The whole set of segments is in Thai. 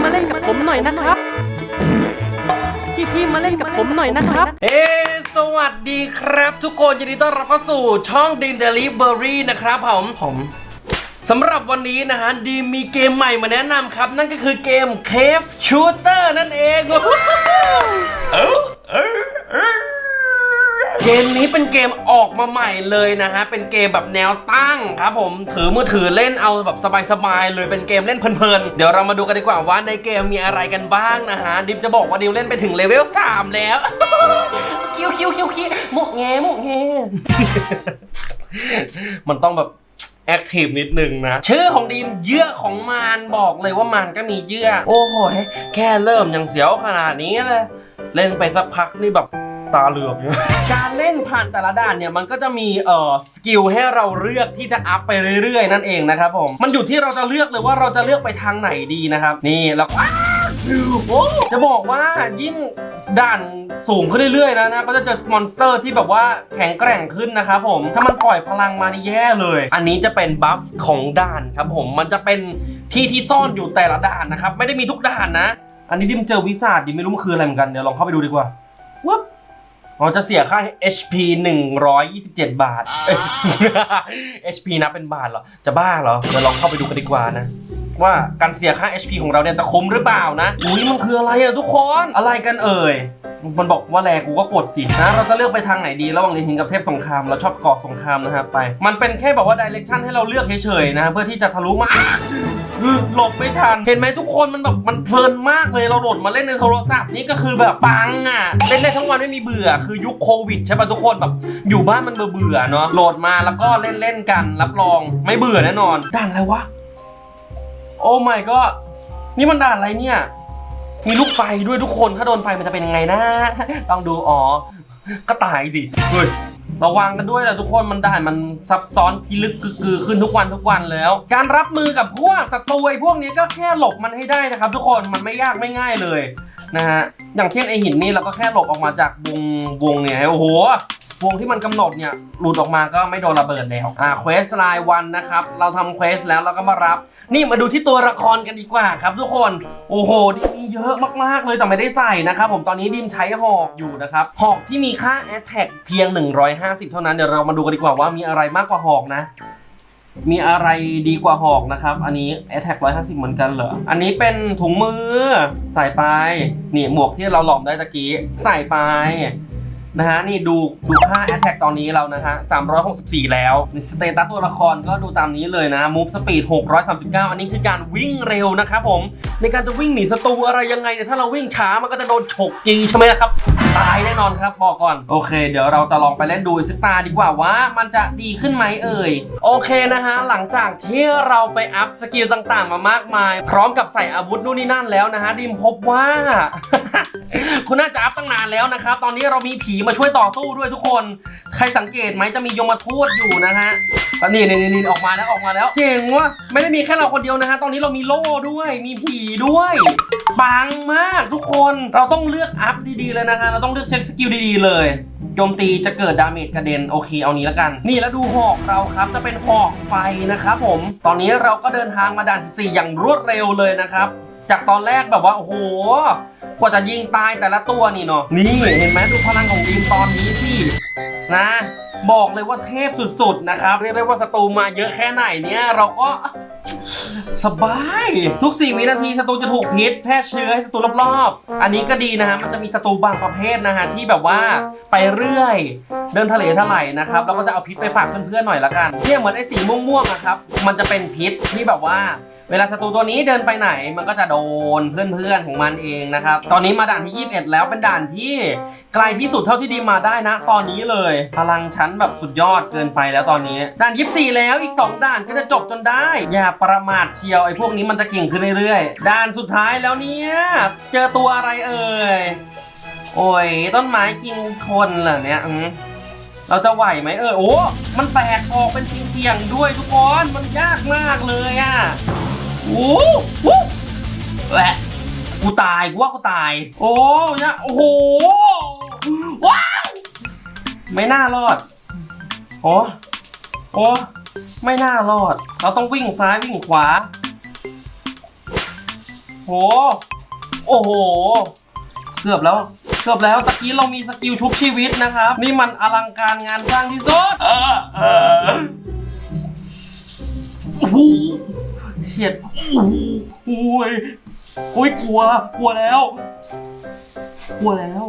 ๆมาเล่นกับผมหน่อยนะครับ พี่ๆมาเล่นกับผมหน่อยนะครับเอ้สวัสดีครับทุกคนยินดีต้อนรับเข้าสู่ช่องดีมเดลิเบอรี่นะครับผมผมสำหรับวันนี้นะฮะดีมมีเกมใหม่มาแนะนำครับ นั่นก็คือเกม Cave Shooter นั่นเองโอ้โหเอ้าเอ้าเอ้า เกมนี้เป็นเกมออกมาใหม่เลยนะฮะ เป็นเกมแบบแนวตั้งครับผม ถือมือถือเล่นเอาแบบสบายๆเลย เป็นเกมเล่นเพลินๆ เดี๋ยวเรามาดูกันดีกว่าว่าในเกมมีอะไรกันบ้างนะฮะ ดิมจะบอกว่าดิมเล่นไปถึงเลเวล3 แล้ว คิวคิวคิวคิวหมกแงหมกแงมันต้องแบบแอคทีฟนิดนึงนะ ชื่อของดีมเยื่อของมารบอกเลยว่ามันก็มีเยื่อ โอ้โห แค่เริ่มยังเสียวขนาดนี้เลย เล่นไปสักพักนี่แบบ ตาเหลือกอยู่การเล่นผ่านแต่ละด่านเนี่ยมันก็จะมีเอ่อสกิลให้เราเลือกที่จะอัพไปเรื่อยๆ นั่นเองนะครับผมมันอยู่ที่เราจะเลือกเลยว่าเราจะเลือกไปทางไหนดีนะครับ นี่แล้วก็โอ้จะบอกว่ายิ่งด่านสูงขึ้นเรื่อยๆนะนะก็จะเจอมอนสเตอร์ที่แบบว่าแข็งแกร่งขึ้นนะครับผมถ้ามันปล่อยพลังมานี่แย่เลย อันนี้จะเป็นบัฟของด่านครับผมมันจะเป็นที่ที่ซ่อนอยู่แต่ละด่านนะครับไม่ได้มีทุกด่านนะ อันนี้ดิมเจอวิสาดดิมไม่รู้มันคืออะไรเหมือนกันเดี๋ยวลองเข้าไปดูดีกว่า อ๋อจะเสียค่า HP 127 บาทเอ้ย HP นับเป็นบาทเหรอ จะบ้าเหรอเดี๋ยวลองเข้าไปดูกันดีกว่านะ ว่าการเสียค่า HP ของเราเนี่ยจะคุ้มหรือเปล่านะ อุ้ยมันคืออะไรอะทุกคน อะไรกันเอ่ย มันบอกว่าแลกูก็กดสินะ เราจะเลือกไปทางไหนดี ระหว่างเรนหินกับเทพสงคราม เราชอบก่อสงครามนะครับไป มันเป็นแค่แบบว่าดิเรกชันให้เราเลือกเฉยๆนะ เพื่อที่จะทะลุมาหลบไม่ทัน เห็นไหมทุกคนมันแบบมันเพลินมากเลยเราโหลดมาเล่นในโทรศัพท์นี่ก็คือแบบปังอะ เล่นได้ทั้งวันไม่มีเบื่อคือยุคโควิดใช่ป่ะทุกคนแบบอยู่บ้านมันเบื่อๆเนาะโหลดมาแล้วก็เล่นเล่นๆกันรับรองไม่เบื่อแน่นอนด่านอะไรวะ โอ้ my god นี่มันด่านอะไรเนี่ย มีลูกไฟด้วยทุกคน ถ้าโดนไฟมันจะเป็นยังไงนะ ต้องดู อ๋อ ก็ตายสิเฮ้ยระวังกันด้วยนะทุกคนมันด่านมันซับซ้อนพิลึกกึกๆขึ้นทุกวันทุกวันแล้ว การรับมือกับพวกศัตรูไอ้พวกนี้ก็แค่หลบมันให้ได้นะครับ ทุกคนมันไม่ยากไม่ง่ายเลยนะฮะอย่างเช่นไอหินนี่เราก็แค่หลบออกมาจากวงวงเนี่ยโอ้โห วงที่มันกำหนดเนี่ยหลุดออกมาก็ไม่โดนระเบิดแล้วอ่าเควสไลน์วันนะครับ เราทำเควสแล้วเราก็มารับ นี่มาดูที่ตัวละครกันดีกว่าครับทุกคน โอ้โหดิมีเยอะมากๆเลยแต่ไม่ได้ใส่นะครับผมตอนนี้ดิมใช้หอกอยู่นะครับหอกที่มีค่า Attack เพียง 150 เท่านั้นเดี๋ยวเรามาดูกันดีกว่าว่ามีอะไรมากกว่าหอกนะมีอะไรดีกว่าหอกนะครับ อันนี้ Attack 150 เหมือนกันเหรอ อันนี้เป็นถุงมือ ใส่ไป นี่หมวกที่เราหลอมได้ตะกี้ ใส่ไป นะฮะนี่ดูดูค่า Attack ตอนนี้เรานะฮะ 364 แล้วสเตตัสตัวละครก็ดูตามนี้เลยนะ Move Speed 639 อันนี้คือการวิ่งเร็วนะครับผม ในการจะวิ่งหนีศัตรูอะไรยังไงเนี่ยถ้าเราวิ่งช้ามันก็จะโดนฉกจีใช่ไหมครับ ตายแน่นอนครับบอกก่อน โอเค เดี๋ยวเราจะลองไปเล่นดูสักตาดีกว่าว่ามันจะดีขึ้นไหมเอ่ย โอเคนะฮะ หลังจากที่เราไปอัพสกิลต่างๆ มามากมาย พร้อมกับใส่อาวุธนู่นนี่นั่นแล้วนะฮะดิมพบว่า คุณน่าจะอัพตั้งนานแล้วนะครับตอนนี้เรามีผีมาช่วยต่อสู้ด้วยทุกคน ใครสังเกตไหมจะมียมทูตอยู่นะฮะอะนี่นี่นี่ออกมาแล้วออกมาแล้วเก่งว่ะไม่ได้มีแค่เราคนเดียวนะฮะตอนนี้เรามีโล่ด้วย มีผีด้วยปังมากทุกคนเราต้องเลือกอัพดีๆเลยนะฮะเราต้องเลือกเช็คสกิลดีๆเลยโจมตีจะเกิดดาเมจกระเด็นโอเคเอานี้แล้วกัน นี่แล้วดูหอกเราครับจะเป็นหอกไฟนะครับผม ตอนนี้เราก็เดินทางมาด่าน 14 อย่างรวดเร็วเลยนะครับ จากตอนแรกแบบว่าโอ้โหกว่าจะยิงตายแต่ละตัวนี่เนาะนี่เห็นไหมดูพลังของทีมตอนนี้ที่นะ บอกเลยว่าเทพสุดๆนะครับ เรียกได้ว่าศัตรูมาเยอะแค่ไหนเนี่ยเราก็สบาย ทุก 4 วินาทีศัตรูจะถูกพิษแพร่เชื้อให้ศัตรูรอบๆ อันนี้ก็ดีนะฮะ มันจะมีศัตรูบางประเภทนะฮะ ที่แบบว่าไปเรื่อย เดินทะเลทลายนะครับแล้วก็จะเอาพิษไปฝากเพื่อนๆหน่อยละกันเนี่ยเหมือนไอ้สีม่วงๆอะครับ มันจะเป็นพิษที่แบบว่า เวลาศัตรูตัวนี้เดินไปไหนมันก็จะโดนเพื่อนๆของมันเองนะครับ ตอนนี้มาด่านที่ 21 แล้วเป็นด่านที่ไกลที่สุดเท่าที่ดีมาได้นะ ตอนนี้เลย พลังชั้นแบบสุดยอดเกินไปแล้วตอนนี้ ด่าน 24 แล้วอีก 2 ด่านก็จะจบจนได้ อย่าประมาทเชียวไอ้พวกนี้มันจะเก่งขึ้นเรื่อยๆ ด่านสุดท้ายแล้วเนี่ยเจอตัวอะไรเอ่ยโอ้ยต้นไม้กินคนเหรอเนี่ยอืมเราจะไหวไหมเออโอ้ มันแตกออกเป็นเสียงๆด้วยทุกคน มันยากมากเลยอะ อ้โหแหละกูตาย กูว่ากูตาย โอ้เนี่ยโอ้โห ว้าว ไม่น่ารอด โอ้โอ้ไม่น่ารอด เราต้องวิ่งซ้ายวิ่งขวา โห โอ้โห เกือบแล้ว เกือบแล้ว ตะกี้เรามีสกิลชุบชีวิตนะครับ นี่มันอลังการงานสร้างที่สุด เออ เฉียดโอ้ยโอ้ยกลัว กลัวแล้ว กลัวแล้ว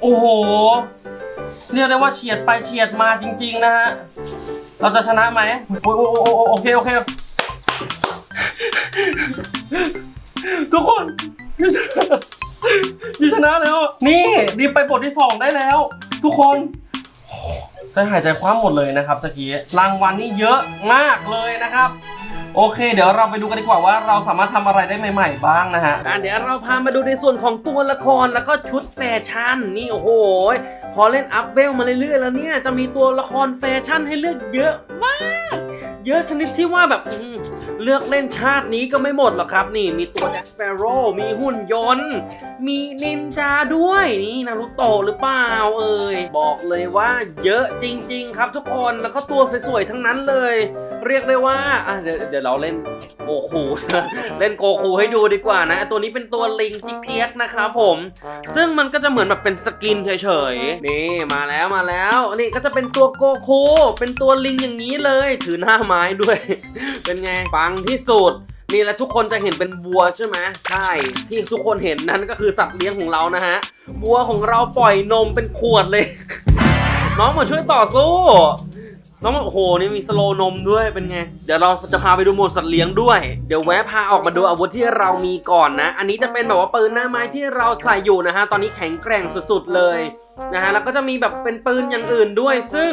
โอ้โห เรียกได้ว่าเฉียดไปเฉียดมาจริง ๆ นะฮะ เราจะชนะไหมโอ้ยโอ้โอ้โอโอเคโอเค ทุกคนดีชนะแล้ว นี่ดีบไปบทที่สองได้แล้ว ทุกคน หายใจคว้าหมดเลยนะครับตะกี้รางวัลนี่เยอะมากเลยนะครับ โอเค เดี๋ยวเราไปดูกันดีกว่าว่าเราสามารถทำอะไรได้ใหม่ ๆ บ้างนะฮะเดี๋ยวเราพามาดูในส่วนของตัวละครแล้วก็ชุดแฟชั่นนี่โอ้โหพอเล่นอัพเวลมาเรื่อยๆแล้วเนี่ยจะมีตัวละครแฟชั่นให้เลือกเยอะมากเยอะชนิดที่ว่าแบบเลือกเล่นชาตินี้ก็ไม่หมดหรอกครับ นี่มีตัวแจ็คสเปโร่มีหุ่นยนต์ มีนินจาด้วยนี่นารุโตะหรือเปล่าเอ่ยบอกเลยว่าเยอะจริง ๆ ครับทุกคนแล้วก็ตัวสวยๆทั้งนั้นเลย เรียกได้ว่าอะเดี๋ยวเดี๋ยวเราเล่นโกคู เล่นโกคูให้ดูดีกว่านะ ตัวนี้เป็นตัวลิงจิ๊กเจี๊ยกนะครับผม ซึ่งมันก็จะเหมือนแบบเป็นสกินเฉยๆ นี่มาแล้วมาแล้ว นี่ก็จะเป็นตัวโกคู เป็นตัวลิงอย่างนี้เลย ถือหน้าไม้ด้วย เป็นไงฟังที่สุดนี่แหละทุกคนจะเห็นเป็นวัวใช่ไหมใช่ที่ทุกคนเห็นนั้นก็คือสัตว์เลี้ยงของเรานะฮะวัวของเราปล่อยนมเป็นขวดเลย น้องมาช่วยต่อสู้ น้องโอ้โหนี่มีสโลนมด้วยเป็นไง เดี๋ยวเราจะพาไปดูหมดสัตว์เลี้ยงด้วย เดี๋ยวแวะพาออกมาดูอาวุธที่เรามีก่อนนะ อันนี้จะเป็นแบบว่าปืนหน้าไม้ที่เราใส่อยู่นะฮะ ตอนนี้แข็งแกร่งสุดๆเลย นะฮะแล้วก็จะมีแบบเป็นปืนอย่างอื่นด้วย ซึ่ง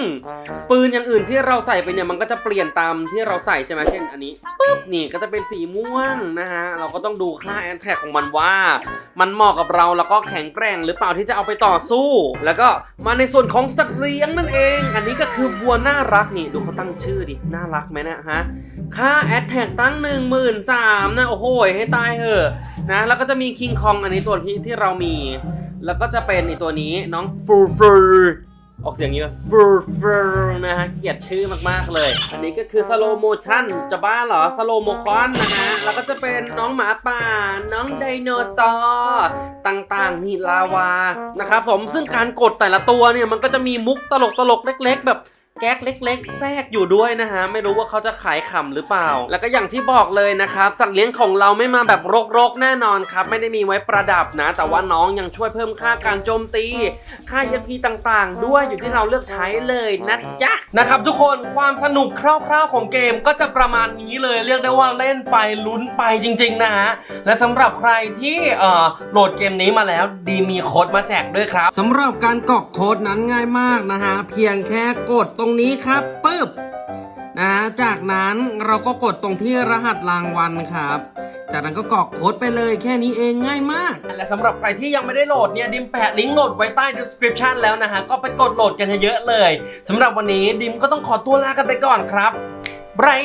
ปืนอย่างอื่นที่เราใส่ไปเนี่ยมันก็จะเปลี่ยนตามที่เราใส่ใช่ไหมเช่นอันนี้ปุ๊บนี่ก็จะเป็นสีม่วงนะฮะเราก็ต้องดูค่าแอนแทกของมันว่า มันเหมาะกับเราแล้วก็แข็งแกร่งหรือเปล่าที่จะเอาไปต่อสู้ แล้วก็มาในส่วนของสัตว์เลี้ยงนั่นเอง อันนี้ก็คือวัวน่ารักนี่ดูเขาตั้งชื่อดิน่ารักไหมนะฮะค่าแอดแท็กตั้ง 1 3 0 0 0นะโอ้โหให้ตายเหอะนะแล้วก็จะมีคิงคองอันนี้ตัวที่ที่เรามี แล้วก็จะเป็นไอตัวนี้น้องฟูฟูออกเสียงอย่างนี้ว่าฟูฟูนะฮะ เกลียดชื่อมาก ๆ เลย อันนี้ก็คือสโลโมชั่นจะบ้าเหรอสโลโมคอนนะฮะ แล้วก็จะเป็นน้องหมาป่า น้องไดโนเสาร์ต่าง ๆ นี่ลาวา นะครับผมซึ่งการกดแต่ละตัวเนี่ย มันก็จะมีมุกตลกๆเล็ก ๆ แบบ แก๊กเล็ก ๆ แทรกอยู่ด้วยนะฮะ ไม่รู้ว่าเขาจะขายขำหรือเปล่า แล้วก็อย่างที่บอกเลยนะครับ สัตว์เลี้ยงของเราไม่มาแบบรกๆ แน่นอนครับ ไม่ได้มีไว้ประดับนะ แต่ว่าน้องยังช่วยเพิ่มค่าการโจมตี ค่า EMP ต่างๆ ด้วยอยู่ที่เราเลือกใช้เลยนะจ๊ะนะครับทุกคนความสนุกคร่าวๆของเกมก็จะประมาณนี้เลยเรียกได้ว่าเล่นไปลุ้นไปจริง ๆ นะฮะและสำหรับใครที่เอ่อโหลดเกมนี้มาแล้วดีมีโค้ดมาแจกด้วยครับสำหรับการกรอกโค้ดนั้นง่ายมากนะฮะเพียงแค่กดตรงนี้ครับปึ๊บนะจากนั้นเราก็กดตรงที่รหัสรางวัลครับ จากนั้นก็กรอกโค้ดไปเลยแค่นี้เองง่ายมาก และสำหรับใครที่ยังไม่ได้โหลดเนี่ยดิมแปะลิงก์โหลดไว้ใต้ description แล้วนะฮะ ก็ไปกดโหลดกันเยอะเลยสำหรับวันนี้ดิมก็ต้องขอตัวลากันไปก่อนครับบาย